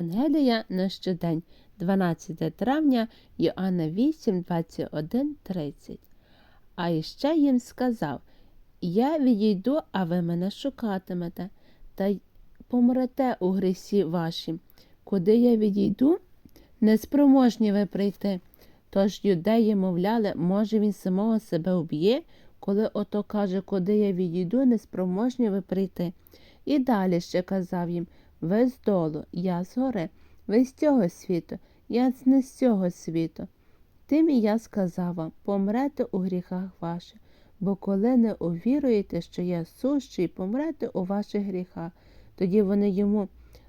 Евангелія на щодень, 12 травня, Йоанна 8, 21, 30. А іще їм сказав Я відійду, а ви мене шукатимете, та й помрете у грісі вашім. Куди я відійду, неспроможні ви прийти. Тож юдеї мовляли, може він самого себе вб'є, коли ото каже, куди я відійду, неспроможні ви прийти. І далі ще казав їм ви з долу, я з гори, ви з цього світу, я не з цього світу. Тим і я сказав вам, помрете у гріхах ваших, бо коли не увіруєте, що я сущий, помрете у ваших гріхах. Тоді вони йому,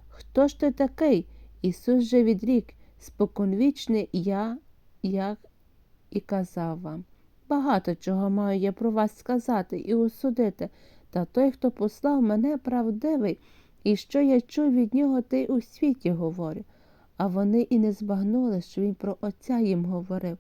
хто ж ти такий? Ісус же відрік, споконвічний я, як і казав вам. Багато чого маю я про вас сказати і осудити, та той, хто послав мене правдивий, і що я чув від нього, те й у світі говорю. А вони і не збагнули, що він про Отця їм говорив.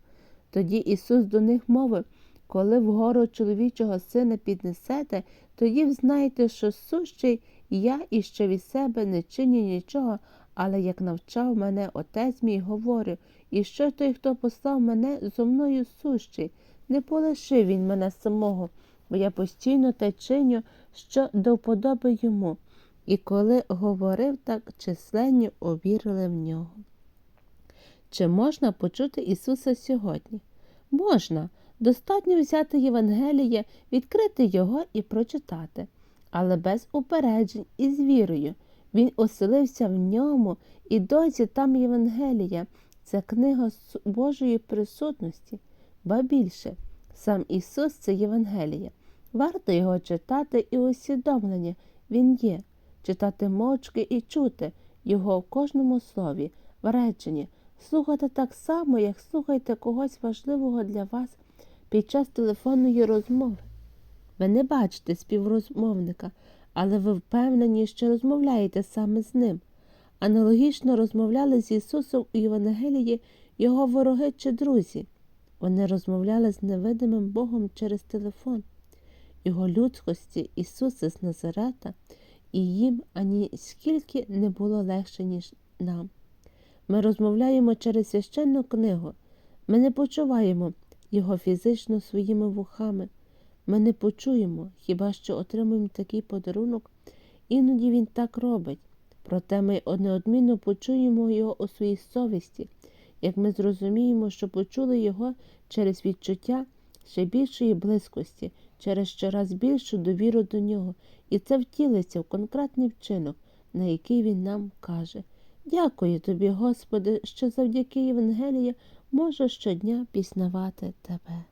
Тоді Ісус до них мовив коли вгору чоловічого сина піднесете, тоді взнаєте, що сущий я і що від себе не чиню нічого, але як навчав мене отець мій говорю, і що той, хто послав мене зо мною сущий, не полишив він мене самого, бо я постійно те чиню, що до вподоби йому. І коли говорив так, численні увірили в нього. Чи можна почути Ісуса сьогодні? Можна. Достатньо взяти Євангеліє, відкрити його і прочитати, але без упереджень і з вірою. Він оселився в ньому, і досі там Євангелія. Це книга Божої присутності, ба більше. Сам Ісус це Євангелія. Варто його читати і усвідомлення Він є, читати мовчки і чути його в кожному слові, в реченні, слухати так само, як слухаєте когось важливого для вас під час телефонної розмови. Ви не бачите співрозмовника, але ви впевнені, що розмовляєте саме з ним. Аналогічно розмовляли з Ісусом у Євангелії його вороги чи друзі. Вони розмовляли з невидимим Богом через телефон, його людськості Ісуса з Назарета, і їм ані скільки не було легше, ніж нам. Ми розмовляємо через священну книгу, ми не почуваємо його фізично своїми вухами. Ми не почуємо, хіба що отримуємо такий подарунок, іноді він так робить. Проте ми неодмінно почуємо його у своїй совісті, як ми зрозуміємо, що почули його через відчуття ще більшої близькості, через щораз більшу довіру до нього, і це втілиться в конкретний вчинок, на який він нам каже. Дякую тобі, Господи, що завдяки Євангелії можу щодня пізнавати тебе.